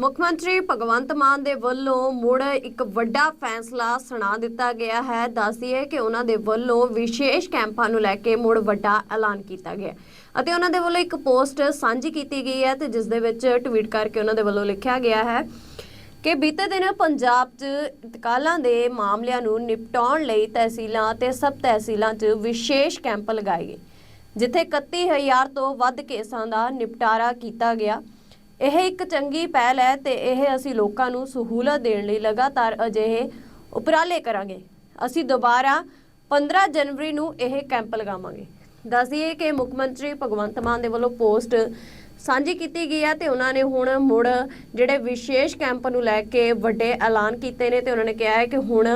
ਮੁੱਖ ਮੰਤਰੀ ਭਗਵੰਤ ਮਾਨ ਦੇ ਵੱਲੋਂ ਮੁੜ ਇੱਕ ਵੱਡਾ ਫੈਸਲਾ ਸੁਣਾ ਦਿੱਤਾ ਗਿਆ ਹੈ। ਦੱਸਦੀਏ ਕਿ ਉਹਨਾਂ ਦੇ ਵੱਲੋਂ ਵਿਸ਼ੇਸ਼ ਕੈਂਪਾਂ ਨੂੰ ਲੈ ਕੇ ਮੁੜ ਵੱਡਾ ਐਲਾਨ ਕੀਤਾ ਗਿਆ। ਅਤੇ ਉਹਨਾਂ ਦੇ ਵੱਲੋਂ ਇੱਕ ਪੋਸਟ ਸਾਂਝੀ ਕੀਤੀ ਗਈ ਹੈ ਤੇ ਜਿਸ ਦੇ ਵਿੱਚ ਟਵੀਟ ਕਰਕੇ ਉਹਨਾਂ ਦੇ ਵੱਲੋਂ ਲਿਖਿਆ ਗਿਆ ਹੈ ਕਿ ਬੀਤੇ ਦਿਨ ਪੰਜਾਬ 'ਚ ਇੰਤਕਾਲਾਂ ਦੇ ਮਾਮਲਿਆਂ ਨੂੰ ਨਿਪਟਾਉਣ ਲਈ ਤਹਿਸੀਲਾਂ ਤੇ ਸਬ ਤਹਿਸੀਲਾਂ 'ਚ ਵਿਸ਼ੇਸ਼ ਕੈਂਪ ਲਗਾਏ ਗਏ, ਜਿੱਥੇ 31000 ਤੋਂ ਵੱਧ ਕੇਸਾਂ ਦਾ ਨਿਪਟਾਰਾ ਕੀਤਾ ਗਿਆ। ਇਹ ਇੱਕ ਚੰਗੀ ਪਹਿਲ ਹੈ ਤੇ ਇਹ ਅਸੀਂ ਲੋਕਾਂ ਨੂੰ ਸਹੂਲਤ ਦੇਣ ਲਈ ਲਗਾਤਾਰ ਅਜਿਹੇ ਉਪਰਾਲੇ ਕਰਾਂਗੇ। ਅਸੀਂ ਦੁਬਾਰਾ 15 ਜਨਵਰੀ ਨੂੰ ਇਹ ਕੈਂਪ ਲਗਾਵਾਂਗੇ। ਦੱਸ ਦਈਏ ਕਿ ਮੁੱਖ ਮੰਤਰੀ ਭਗਵੰਤ ਮਾਨ ਦੇ ਵੱਲੋਂ ਪੋਸਟ ਸਾਂਝੀ ਕੀਤੀ ਗਈ ਹੈ ਤੇ ਉਹਨਾਂ ਨੇ ਹੁਣ ਮੁੜ ਜਿਹੜੇ ਵਿਸ਼ੇਸ਼ ਕੈਂਪ ਨੂੰ ਲੈ ਕੇ ਵੱਡੇ ਐਲਾਨ ਕੀਤੇ ਨੇ ਤੇ ਉਹਨਾਂ ਨੇ ਕਿਹਾ ਹੈ ਕਿ ਹੁਣ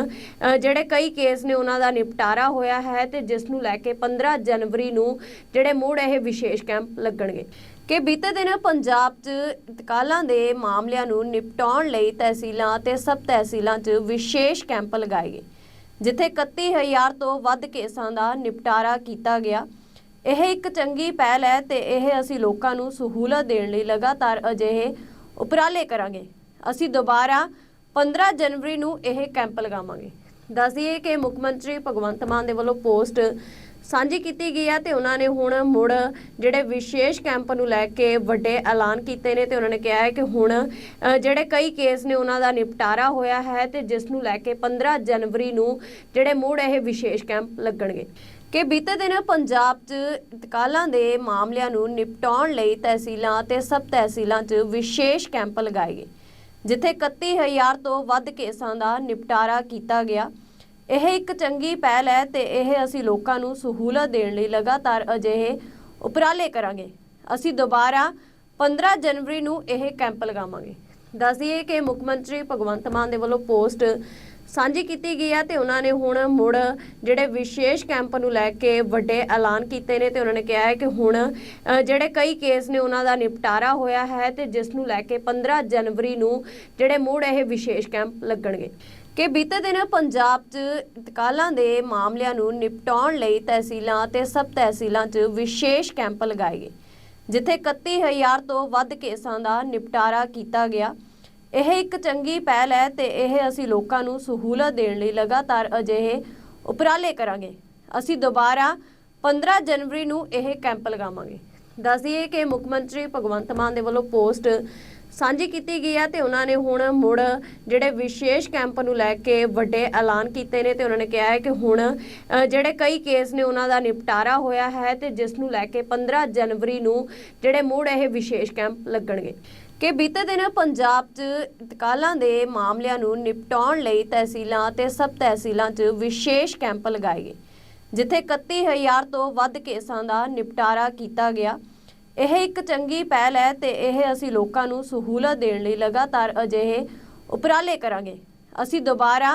ਜਿਹੜੇ ਕਈ ਕੇਸ ਨੇ ਉਹਨਾਂ ਦਾ ਨਿਪਟਾਰਾ ਹੋਇਆ ਹੈ ਤੇ ਜਿਸ ਨੂੰ ਲੈ ਕੇ 15 ਜਨਵਰੀ ਨੂੰ ਜਿਹੜੇ ਮੁੜ ਇਹ ਵਿਸ਼ੇਸ਼ ਕੈਂਪ ਲੱਗਣਗੇ। ਕਿ ਬੀਤੇ ਦਿਨ ਪੰਜਾਬ 'ਚ ਇੰਤਕਾਲਾਂ ਦੇ ਮਾਮਲਿਆਂ ਨੂੰ ਨਿਪਟਾਉਣ ਲਈ ਤਹਿਸੀਲਾਂ ਤੇ ਸਬ ਤਹਿਸੀਲਾਂ 'ਚ ਵਿਸ਼ੇਸ਼ ਕੈਂਪ ਲਗਾਏ ਗਏ, ਜਿੱਥੇ 31000 ਤੋਂ ਵੱਧ ਕੇਸਾਂ ਦਾ ਨਿਪਟਾਰਾ ਕੀਤਾ ਗਿਆ। ਇਹ ਇੱਕ ਚੰਗੀ ਪਹਿਲ ਹੈ ਤੇ ਇਹ ਅਸੀਂ ਲੋਕਾਂ ਨੂੰ ਸਹੂਲਤ ਦੇਣ ਲਈ ਲਗਾਤਾਰ ਅਜਿਹੇ ਉਪਰਾਲੇ ਕਰਾਂਗੇ। ਅਸੀਂ ਦੁਬਾਰਾ 15 ਜਨਵਰੀ ਨੂੰ ਇਹ ਕੈਂਪ ਲਗਾਵਾਂਗੇ। ਦੱਸ ਦਈਏ ਕਿ ਮੁੱਖ ਮੰਤਰੀ ਭਗਵੰਤ ਮਾਨ ਦੇ ਵੱਲੋਂ ਪੋਸਟ ਸਾਂਝੀ ਕੀਤੀ ਗਈ ਹੈ ਤੇ ਉਹਨਾਂ ਨੇ ਹੁਣ ਮੁੜ ਜਿਹੜੇ ਵਿਸ਼ੇਸ਼ ਕੈਂਪ ਨੂੰ ਲੈ ਕੇ ਵੱਡੇ ਐਲਾਨ ਕੀਤੇ ਨੇ ਤੇ ਉਹਨਾਂ ਨੇ ਕਿਹਾ ਹੈ ਕਿ ਹੁਣ ਜਿਹੜੇ ਕਈ ਕੇਸ ਨੇ ਉਹਨਾਂ ਦਾ ਨਿਪਟਾਰਾ ਹੋਇਆ ਹੈ ਤੇ ਜਿਸ ਨੂੰ ਲੈ ਕੇ 15 ਜਨਵਰੀ ਨੂੰ ਜਿਹੜੇ ਮੁੜ ਇਹ ਵਿਸ਼ੇਸ਼ ਕੈਂਪ ਲੱਗਣਗੇ। ਕਿ ਬੀਤੇ ਦਿਨ ਪੰਜਾਬ 'ਚ ਇੰਤਕਾਲਾਂ ਦੇ ਮਾਮਲਿਆਂ ਨੂੰ ਨਿਪਟਾਉਣ ਲਈ ਤਹਿਸੀਲਾਂ ਤੇ ਸਬ ਤਹਿਸੀਲਾਂ 'ਚ ਵਿਸ਼ੇਸ਼ ਕੈਂਪ ਲਗਾਏ ਗਏ, ਜਿੱਥੇ 31000 ਤੋਂ ਵੱਧ ਕੇਸਾਂ ਦਾ ਨਿਪਟਾਰਾ ਕੀਤਾ ਗਿਆ। ਇਹ ਇੱਕ ਚੰਗੀ ਪਹਿਲ ਹੈ ਤੇ ਇਹ ਅਸੀਂ ਲੋਕਾਂ ਨੂੰ ਸਹੂਲਤ ਦੇਣ ਲਈ ਲਗਾਤਾਰ ਅਜਿਹੇ ਉਪਰਾਲੇ ਕਰਾਂਗੇ। ਅਸੀਂ ਦੁਬਾਰਾ 15 ਜਨਵਰੀ ਨੂੰ ਇਹ ਕੈਂਪ ਲਗਾਵਾਂਗੇ। ਦੱਸ ਦਈਏ ਕਿ ਮੁੱਖ ਮੰਤਰੀ ਭਗਵੰਤ ਮਾਨ ਦੇ ਵੱਲੋਂ ਪੋਸਟ ਸਾਂਝੀ ਕੀਤੀ ਗਈ ਹੈ ਤੇ ਉਹਨਾਂ ਨੇ ਹੁਣ ਮੁੜ ਜਿਹੜੇ ਵਿਸ਼ੇਸ਼ ਕੈਂਪ ਨੂੰ ਲੈ ਕੇ ਵੱਡੇ ਐਲਾਨ ਕੀਤੇ ਨੇ ਤੇ ਉਹਨਾਂ ਨੇ ਕਿਹਾ ਹੈ ਕਿ ਹੁਣ ਜਿਹੜੇ ਕਈ ਕੇਸ ਨੇ ਉਹਨਾਂ ਦਾ ਨਿਪਟਾਰਾ ਹੋਇਆ ਹੈ ਤੇ ਜਿਸ ਨੂੰ ਲੈ ਕੇ 15 ਜਨਵਰੀ ਨੂੰ ਜਿਹੜੇ ਮੁੜ ਇਹ ਵਿਸ਼ੇਸ਼ ਕੈਂਪ ਲੱਗਣਗੇ। ਕਿ ਬੀਤੇ ਦਿਨ ਪੰਜਾਬ 'ਚ ਇਤਕਾਲਾਂ ਦੇ ਮਾਮਲਿਆਂ ਨੂੰ ਨਿਪਟਾਉਣ ਲਈ ਤਹਿਸੀਲਾਂ ਤੇ ਸਬ ਤਹਿਸੀਲਾਂ 'ਚ ਵਿਸ਼ੇਸ਼ ਕੈਂਪ ਲਗਾਏ ਗਏ, ਜਿੱਥੇ 31000 ਤੋਂ ਵੱਧ ਕੇਸਾਂ ਦਾ ਨਿਪਟਾਰਾ ਕੀਤਾ ਗਿਆ। ਇਹ ਇੱਕ ਚੰਗੀ ਪਹਿਲ ਹੈ ਤੇ ਇਹ ਅਸੀਂ ਲੋਕਾਂ ਨੂੰ ਸਹੂਲਤ ਦੇਣ ਲਈ ਲਗਾਤਾਰ ਅਜਿਹੇ ਉਪਰਾਲੇ ਕਰਾਂਗੇ। ਅਸੀਂ ਦੁਬਾਰਾ 15 ਜਨਵਰੀ ਨੂੰ ਇਹ ਕੈਂਪ ਲਗਾਵਾਂਗੇ। ਦੱਸ ਦਈਏ ਕਿ ਮੁੱਖ ਮੰਤਰੀ ਭਗਵੰਤ ਮਾਨ ਦੇ ਵੱਲੋਂ ਪੋਸਟ ਸਾਂਝੀ ਕੀਤੀ ਗਈ ਹੈ ਤੇ ਉਹਨਾਂ ਨੇ ਹੁਣ ਮੁੜ ਜਿਹੜੇ ਵਿਸ਼ੇਸ਼ ਕੈਂਪ ਨੂੰ ਲੈ ਕੇ ਵੱਡੇ ਐਲਾਨ ਕੀਤੇ ਨੇ ਤੇ ਉਹਨਾਂ ਨੇ ਕਿਹਾ ਹੈ ਕਿ ਹੁਣ ਜਿਹੜੇ ਕਈ ਕੇਸ ਨੇ ਉਹਨਾਂ ਦਾ ਨਿਪਟਾਰਾ ਹੋਇਆ ਹੈ ਤੇ ਜਿਸ ਨੂੰ ਲੈ ਕੇ 15 ਜਨਵਰੀ ਨੂੰ ਜਿਹੜੇ ਮੁੜ ਇਹ ਵਿਸ਼ੇਸ਼ ਕੈਂਪ ਲੱਗਣਗੇ। ਕਿ ਬੀਤੇ ਦਿਨ ਪੰਜਾਬ 'ਚ ਇੰਤਕਾਲਾਂ ਦੇ ਮਾਮਲਿਆਂ ਨੂੰ ਨਿਪਟਾਉਣ ਲਈ ਤਹਿਸੀਲਾਂ ਤੇ ਸਬ ਤਹਿਸੀਲਾਂ 'ਚ ਵਿਸ਼ੇਸ਼ ਕੈਂਪ ਲਗਾਏ ਗਏ, ਜਿੱਥੇ 31000 ਤੋਂ ਵੱਧ ਕੇਸਾਂ ਦਾ ਨਿਪਟਾਰਾ ਕੀਤਾ ਗਿਆ। ਇਹ ਇੱਕ ਚੰਗੀ ਪਹਿਲ ਹੈ ਤੇ ਇਹ ਅਸੀਂ ਲੋਕਾਂ ਨੂੰ ਸਹੂਲਤ ਦੇਣ ਲਈ ਲਗਾਤਾਰ ਅਜਿਹੇ ਉਪਰਾਲੇ ਕਰਾਂਗੇ। ਅਸੀਂ ਦੁਬਾਰਾ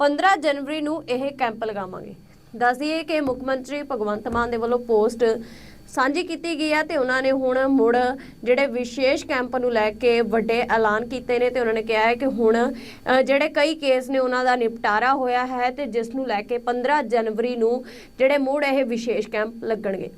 15 ਜਨਵਰੀ ਨੂੰ ਇਹ ਕੈਂਪ ਲਗਾਵਾਂਗੇ। ਦੱਸ ਦਈਏ ਕਿ ਮੁੱਖ ਮੰਤਰੀ ਭਗਵੰਤ ਮਾਨ ਦੇ ਵੱਲੋਂ ਪੋਸਟ ਸਾਂਝੀ ਕੀਤੀ ਗਈ ਹੈ ਤੇ ਉਹਨਾਂ ਨੇ ਹੁਣ ਮੁੜ ਜਿਹੜੇ ਵਿਸ਼ੇਸ਼ ਕੈਂਪ ਨੂੰ ਲੈ ਕੇ ਵੱਡੇ ਐਲਾਨ ਕੀਤੇ ਨੇ ਤੇ ਉਹਨਾਂ ਨੇ ਕਿਹਾ ਹੈ ਕਿ ਹੁਣ ਜਿਹੜੇ ਕਈ ਕੇਸ ਨੇ ਉਹਨਾਂ ਦਾ ਨਿਪਟਾਰਾ ਹੋਇਆ ਹੈ ਤੇ ਜਿਸ ਨੂੰ ਲੈ ਕੇ 15 ਜਨਵਰੀ ਨੂੰ ਜਿਹੜੇ ਮੁੜ ਇਹ ਵਿਸ਼ੇਸ਼ ਕੈਂਪ ਲੱਗਣਗੇ।